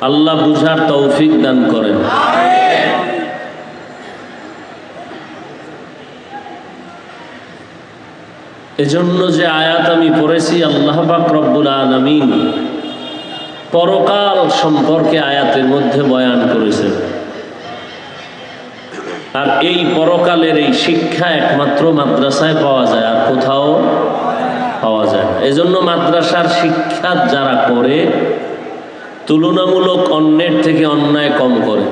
আল্লাহ বুঝার তৌফিক দান করেন। এজন্য যে আয়াত আমি পড়েছি, আল্লাহ পাক রব্বুল আলামিন পরকাল সম্পর্কে আয়াতের মধ্যে বয়ান করেছেন। আর এই পরকালের এই শিক্ষা একমাত্র মাদ্রাসায় পাওয়া যায়, আর কোথাও পাওয়া যায় এজন্য মাদ্রাসার শিক্ষা যারা করে তুলনামূলক অন্যের থেকে অন্যায় কম করে।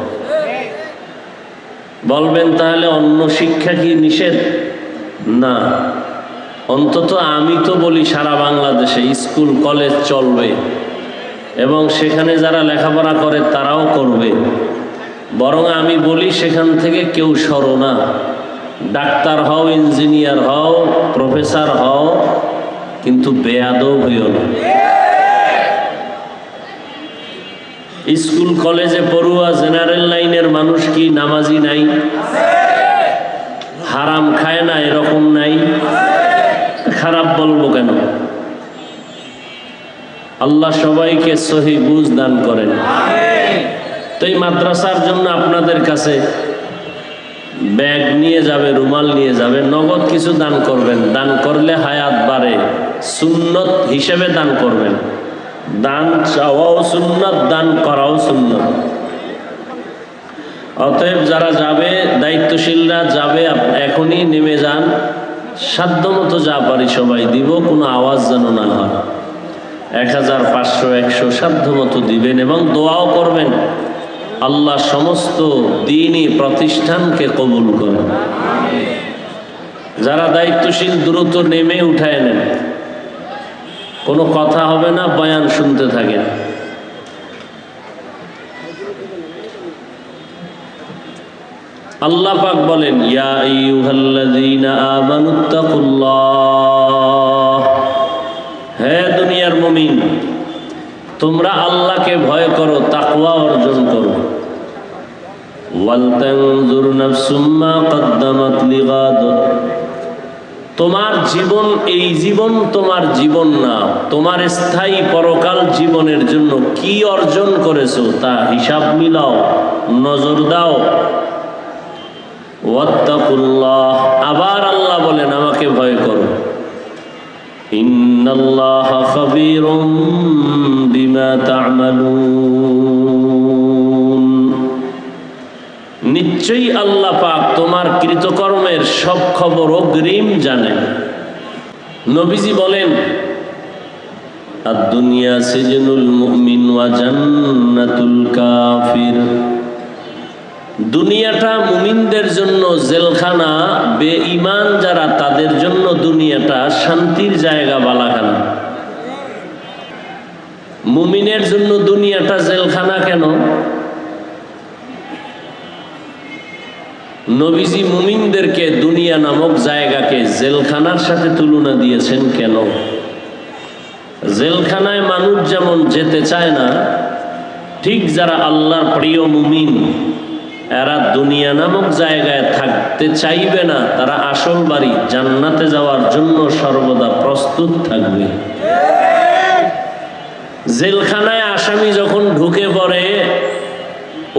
বলবেন তাহলে অন্য শিক্ষা কি নিষেধ? না। অন্তত আমি তো বলি সারা বাংলাদেশে স্কুল, কলেজ চলবে এবং সেখানে যারা লেখাপড়া করে তারাও করবে। বরং আমি বলি সেখান থেকে কেউ সরো না। ডাক্তার হও, ইঞ্জিনিয়ার হও, প্রফেসর হও, কিন্তু বেয়াদব হইও না। স্কুল, কলেজে পড়ুয়া জেনারেল লাইনের মানুষ কি নামাজি নাই? হারাম খায় না, এরকম নাই? খারাপ বলব কেন? আল্লাহ সবাইকে সহি বুঝ দান করেন। তো এই মাদ্রাসার জন্য আপনাদের কাছে ব্যাগ নিয়ে যাবে, রুমাল নিয়ে যাবে, নগদ কিছু দান করবেন। দান করলে হায়াত বাড়ে, সুন্নত হিসেবে দান করবেন। দান চাওয়াও সুন্নত, দান করাও সুন্নত। অতএব যারা যাবে, দায়িত্বশীলরা যাবে এখনই নেমে যান। সাধ্যমতো যা পারি সবাই দিব, কোনো আওয়াজ যেন না হয়। এক হাজার পাঁচশো, একশো সাধ্যমতো দিবেন এবং দোয়াও করবেন। আল্লাহ সমস্ত দিনই প্রতিষ্ঠানকে কবুল করেন। যারা দায়িত্বশীল, দ্রুত নেমে উঠায় নেন। কোনো কথা হবে না, বয়ান শুনতে থাকেন। আল্লাহ পাক বলেন হে দুনিয়ার মুমিন, তোমরা আল্লাহকে ভয় করো, তাকওয়া অর্জন করো। ওয়ালতানজুর নাফসুম মা কদ্দামাত লিগাদ। তোমার জীবন, এই জীবন তোমার জীবন না। তোমার স্থায়ী পরকাল জীবনের জন্য কি অর্জন করেছ তা হিসাব মিলাও, নজর দাও। আবার আল্লাহ বলেন, আমাকে ভয় করো। ইন্নাল্লাহ খাবীরুম বিমা তা'মালুন। নিশ্চয়ই আল্লাহ পাক তোমার কৃতকর্মের সব খবর অগ্রিম জানেন নবীজি বলেন আর দুনিয়া সিজনুল মুমিন জান্নাতুল কাফির। দুনিয়াটা মুমিনদের জন্য জেলখানা, বেঈমান যারা, তাদের জন্য দুনিয়াটা শান্তির জায়গা বালাখানা। মুমিনের জন্য দুনিয়াটা জেলখানা কেন? নবীজি মুমিনদেরকে দুনিয়া নামক জায়গাকে জেলখানার সাথে তুলনা দিয়েছেন কেন? জেলখানায় মানুষ যেমন যেতে চায় না, ঠিক যারা আল্লাহর প্রিয় মুমিন, এরা দুনিয়া নামক জায়গায় থাকতে চাইবে না, তারা আসল বাড়ি জান্নাতে যাওয়ার জন্য সর্বদা প্রস্তুত থাকবে। জেলখানায় আসামি যখন ঢুকে পড়ে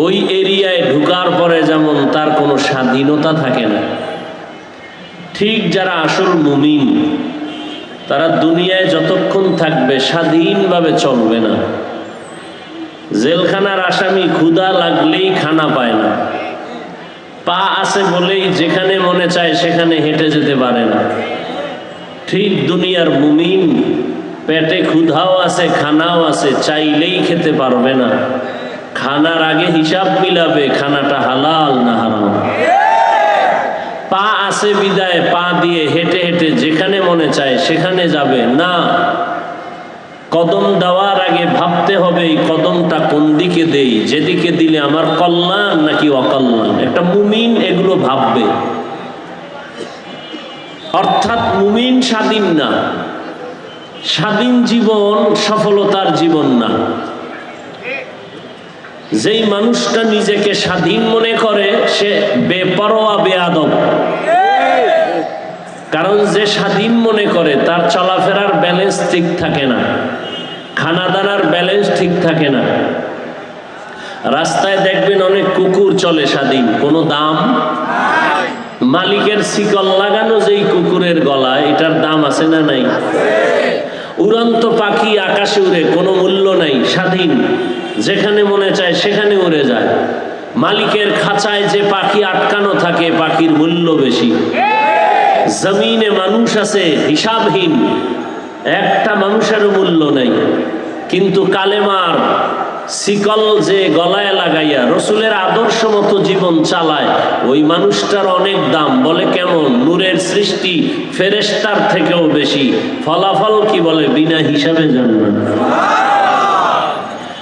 ওই এরিয়ায় ঢুকার পরে যেমন তার কোনো স্বাধীনতা থাকে না, ঠিক যারা আসল মুমিন, তারা দুনিয়ায় যতক্ষণ থাকবে স্বাধীনভাবে চলবে না। জেলখানার আসামি ক্ষুধা লাগলেই খানা পায় না। পা আছে বলেই যেখানে মনে চায় সেখানে হেঁটে যেতে পারে না। ঠিক দুনিয়ার মুমিন, পেটে ক্ষুধাও আছে, খানাও আছে, চাইলেই খেতে পারবে না। খানার আগে হিসাব মিলাবে, খানাটা হালাল না হারাম? পা আছে বিদায়, পা দিয়ে হেঁটে হেঁটে যেখানে মনে চায় সেখানে যাবে। না, কদম দেওয়ার আগে ভাবতে হবে এই কদমটা কোন দিকে দেই? যেদিকে দিলে আমার কল্যাণ নাকি অকল্যাণ? একটা মুমিন এগুলো ভাববে। অর্থাৎ মুমিন স্বাধীন না। স্বাধীন জীবন সফলতার জীবন না। যেই মানুষটা নিজেকে স্বাধীন মনে করে, সে বেপরোয়া, বেয়াদব। কারণ যে স্বাধীন মনে করে, তার চলাফেরার ব্যালেন্স ঠিক থাকে না। খানা দানার ব্যালেন্স ঠিক থাকে না। রাস্তায় দেখবেন অনেক কুকুর চলে স্বাধীন। কোনো দাম? মালিকের শিকল লাগানো যেই কুকুরের গলা, এটার দাম আছে না নাই? উড়ন্ত পাখি আকাশে উড়ে, কোনো মূল্য নাই, স্বাধীন। যেখানে মনে চায় সেখানে উড়ে যায়। মালিকের খাঁচায় যে পাখি আটকানো থাকে, পাখির মূল্য বেশি। জমিনে মানুষ আছে, হিসাবহীন। একটা মানুষেরও মূল্য নেই। কিন্তু কালেমার শিকল যে গলায় লাগাইয়া রসুলের আদর্শ মতো জীবন চালায়, ওই মানুষটার অনেক দাম। বলে কেমন? নূরের সৃষ্টি ফেরেস্তার থেকেও বেশি। ফলাফল কি বলে? বিনা হিসাবে জানবেন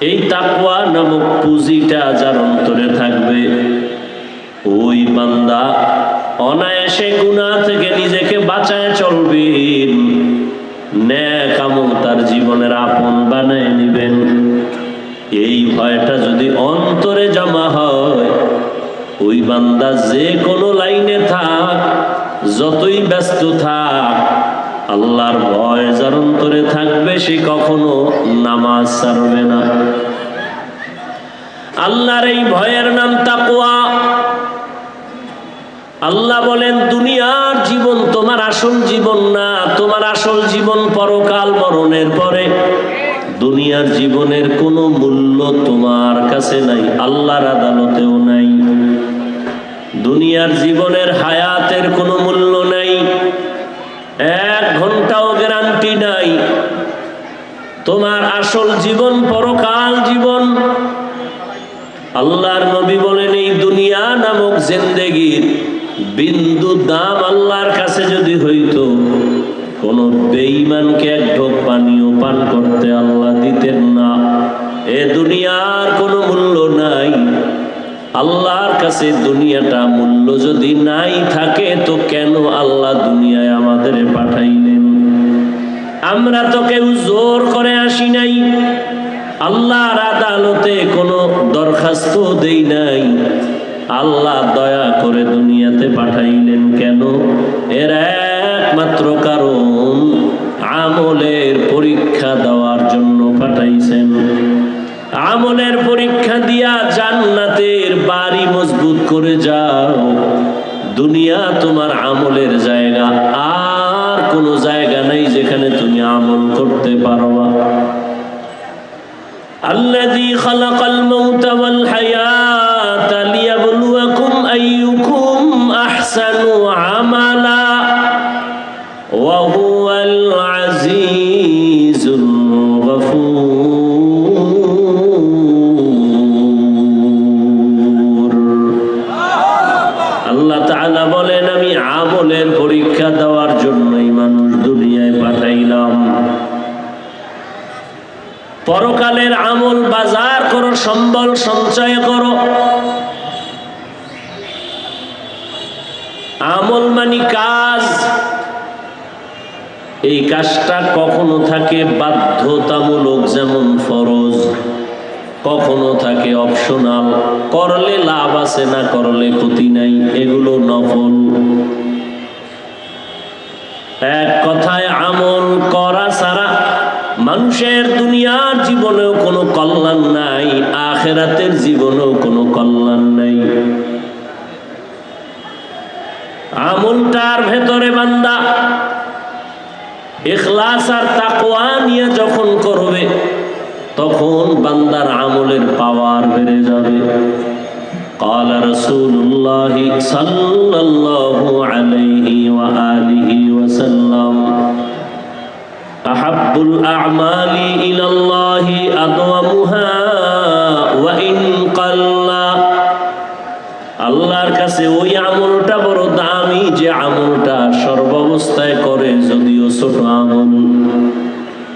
এই তাকুয়া নামক পুঁজিটা যার অন্তরে থাকবে। ওই বান্দা অনায়াসে গুণা থেকে নিজেকে বাঁচায় চলবেন তার জীবনের আপন বানায় নিবেন। এই ভয়টা যদি অন্তরে জমা হয়, ওই বান্দা যে কোনো লাইনে থাক, যতই ব্যস্ত থাক আল্লাহর ভয় যার অন্তরে থাকবে, সে কখনো নামাজ ছাড়বে না। আল্লাহর এই ভয়ের নাম তাকুয়া আল্লাহ বলেন, দুনিয়ার জীবন তোমার আসল জীবন না, তোমার আসল জীবন পরকাল মরণের পরে। দুনিয়ার জীবনের কোনো মূল্য তোমার কাছে নাই, আল্লাহর আদালতেও নাই। দুনিয়ার জীবনের হায়াতের কোনো মূল্য নাই এক ঘন্টাও গ্যারান্টি নাই তোমার আসল জীবন পরকাল জীবন। আল্লাহর নবী বলেন, এই দুনিয়া নামক জিন্দেগির বিন্দু দাম আল্লাহর কাছে যদি হইতো, কোন বেঈমানকে এক ঢোক পানিও পান করতে আল্লাহ দিতেন না। এ দুনিয়ার কোনো মূল্য নাই। আল্লাহর কাছে দুনিয়াটা মূল্য যদি নাই থাকে, তো কেন আল্লাহ দুনিয়ায় আমাদের পাঠাইলেন আমরা তো কেউ জোর করে আসি নাই। আল্লাহর আদালতে কোনো দরখাস্ত দেই নাই। আল্লাহ দয়া করে দুনিয়াতে পাঠাইলেন কেন? এর একমাত্র কারণ আমলের পরীক্ষা দেওয়ার জন্য পাঠাইছেন। আমলের পরীক্ষা দিয়া জান্নাতের বাড়ি মজবুত করে যাও। দুনিয়া তোমার আমলের জায়গা। আর কোনো জায়গা নাই যেখানে তুমি আমল করতে পারবা الذي خلق الموت والحياة ليبلوكم أيكم أحسن عملا পরকালের আমল বাজার করো, সম্বল সঞ্চয় করো। আমল মানি কাজ। এই কাজটা কখনো থাকে বাধ্যতামূলক, যেমন ফরজ। কখনো থাকে অপশনাল, করলে লাভ আছে, না করলে ক্ষতি নাই, এগুলো নফল। এক কথায় মানুষের দুনিয়ার জীবনেও কোনো কল্যাণ নাই আখেরাতের জীবনেও কোনো কল্যাণ নাই আমলটার ভেতরে বান্দা এখলাস আর তাকওয়া নিয়ে যখন করবে তখন বান্দার আমলের পাওয়ার বেড়ে যাবে قال رسول الله صلى الله عليه وآله وسلم أحب الأعمال إلى الله أدومها وإن قل আল্লাহর কাছে ওই আমলটা বড় দাম দামি যে আমলটা সর্বাবস্থায় করে যদিও ছোট আমল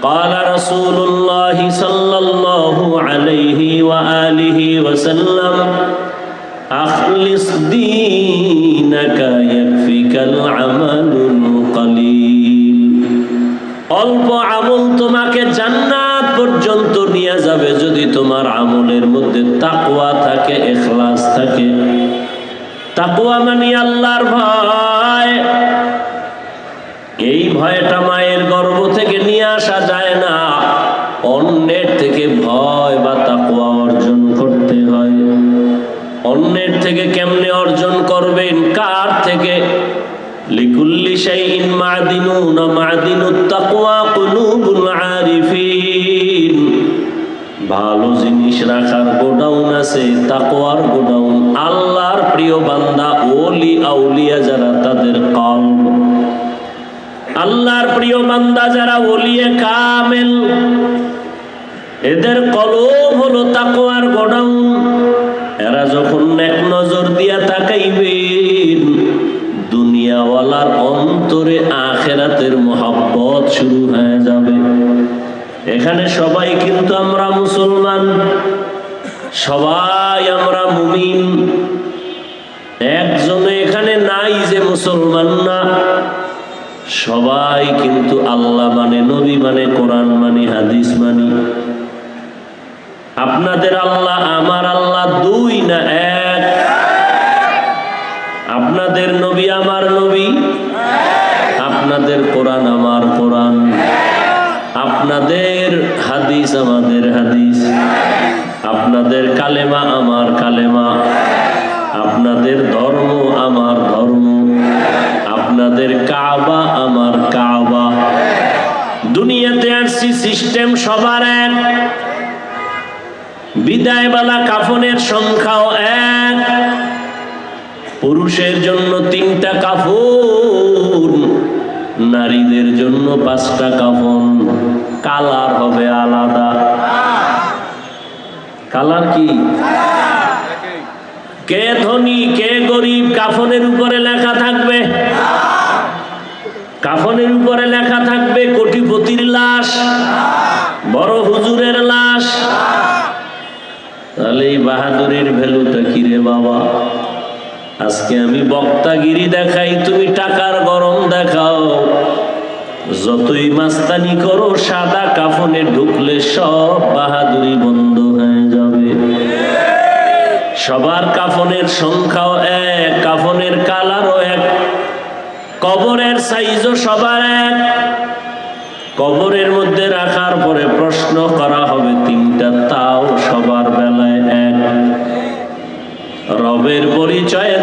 قال رسول الله صلى الله عليه وآله وسلم أخلص دينك يكفيك العمل القليل অল্প তাকওয়া মানে আল্লাহর ভয়। এই ভয়টা মায়ের গর্ভ থেকে নিয়ে আসা যায় না। অন্যের থেকে ভয় বা তাকওয়া অর্জন করতে হয়। অন্যের থেকে কেমনে অর্জন করবেন? কার থেকে? লিকুল্লি শাইইন মাদিনুন, মাদিনুত তাকওয়া। ভালো জিনিস রাখার গোডাউন আছে তাকোয়ার গোডাউন। আল্লাহর প্রিয় বান্দা, ওলি, আউলিয়া যারা তাদের কলব আল্লাহর প্রিয় বান্দা যারা ওলিয়ে কামেল, এদের কলব হলো তাকোয়ার গোডাউন। এরা যখন এক নজর দিয়া তাকাইবেন, দুনিয়াওয়ালার অন্তরে আখেরাতের মহাব্বত শুরু হয়ে যাবে। এখানে সবাই কিন্তু আমরা মুসলমান। সবাই আমরা মুমিন। একজনে এখানে নাই যে মুসলমান না। সবাই কিন্তু আল্লাহ মানে নবী মানে কোরআন মানে হাদিস মানি। আপনাদের আল্লাহ, আমার আল্লাহ দুই না এক? আপনাদের নবী আমার নবী? আপনাদের কোরআন আমার কোরআন। আপনাদের হাদিস, আমাদের হাদিস। আপনাদের কালেমা আমার কালেমা। আপনাদের ধর্ম আমার ধর্ম। আপনাদের কাবা আমার কাবা। দুনিয়াতে আসছি সিস্টেম সবার এক। বিদায়বেলা কাফনের সংখ্যাও এক। পুরুষের জন্য তিনটা কাফন, নারীদের জন্য পাঁচটা কাফন। কালার হবে আলাদা। কালার কি? কে ধনী, কে গরিব, কাফনের উপরে লেখা থাকবে। কাফনের উপরে লেখা থাকবে কোটিপতির লাশ, বড় হুজুরের লাশ। তাহলে এই বাহাদুরের ভ্যালুটা কি রে বাবা? আজকে আমি বক্তাগিরি দেখাই, তুমি টাকার যতই মাস্তানি করো, সাদা কাফনে ঢুকলে সব বাহাদুরি বন্ধ হয়ে যাবে। সবার কাফনের সংখ্যাও এক, কাফনের কালারও এক, কবরের সাইজও সবার এক। কবরের মধ্যে রাখার পরে প্রশ্ন করা হবে, তিনটা তাও সবার বেলায় এক। রবের পরিচয়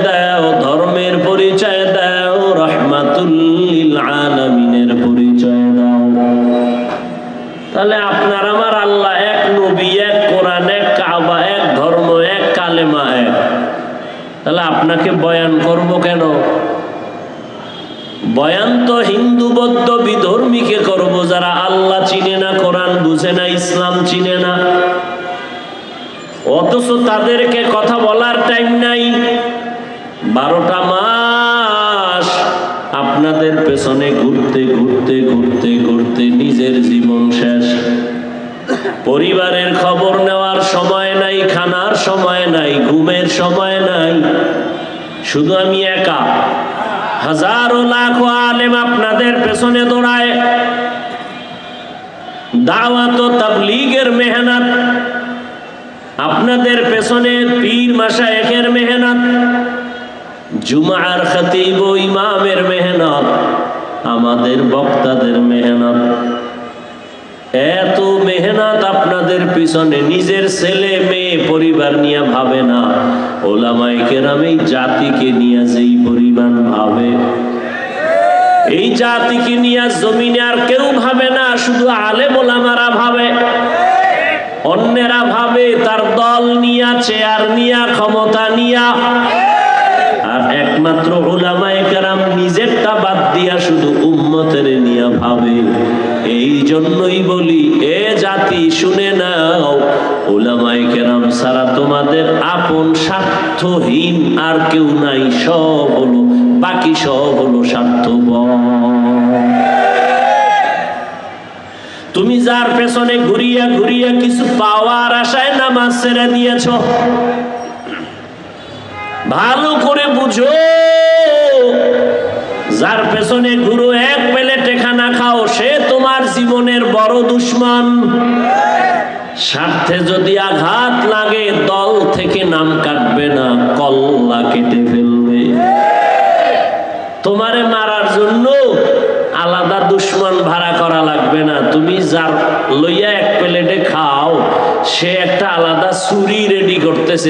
তাদেরকে কথা বলার টাইম নাই। বারোটা মাস আপনাদের পেছনে ঘুরতে ঘুরতে ঘুরতে ঘুরতে নিজের জীবন শেষ। পরিবারের খবর নেওয়ার সময় নাই, খানার সময় নাই, ঘুমের সময় নাই। শুধু আমি একা। হাজারো লাখো আলেম আপনাদের পেছনে দৌড়ায়। দাওয়াত তাবলিগের মেহনত আপনাদের পেছনে পীর মাসায়েখের মেহনত, জুমার খতিব ইমামের মেহনত, আমাদের বক্তাদের মেহনত। এত মেহনত আপনাদের পিছনে নিজের ছেলে, মেয়ে, পরিবার নিয়ে ভাবে না। ওলামাই কেরাম এই জাতিকে নিয়ে যেই পরিবার ভাবে। এই জাতিকে নিয়ে জমিনে আর কেউ ভাবে না, শুধু আলে ওলামারা ভাবে। অন্যেরা ভাবে তার দল নিয়া চেয়ার নিয়া ক্ষমতা নিয়া। আর একমাত্র ওলামায়ে কারাম নিজেরটা বাদ দিয়া শুধু উম্মতের নিয়া ভাবে। এই জন্যই বলি, এ জাতি শুনে নাও ওলামায়ে কেরাম সারা তোমাদের আপন স্বার্থহীন আর কেউ নাই। সব হলো, বাকি সব হলো স্বার্থপর। যার পেছনে ঘুরিয়া ঘুরিয়া কিছু পাওয়ার আশায় নামাজ ছেড়ে দিয়েছ। ভালো করে বুঝো, যার পেছনে ঘুরো, এক প্লেটে খানা খাও, সে তোমার জীবনের বড় দুশ্মন। স্বার্থে যদি আঘাত লাগে, দল থেকে নাম কাটবে না, কল্লা কেটে ফেলবে। তোমারে মারার জন্য আলাদা দুশ্মন ভাড়া করা লাগবে না। তুমি যার লইয়া এক প্লেটে খাও, সে একটা আলাদা ছুরি রেডি করতেছে।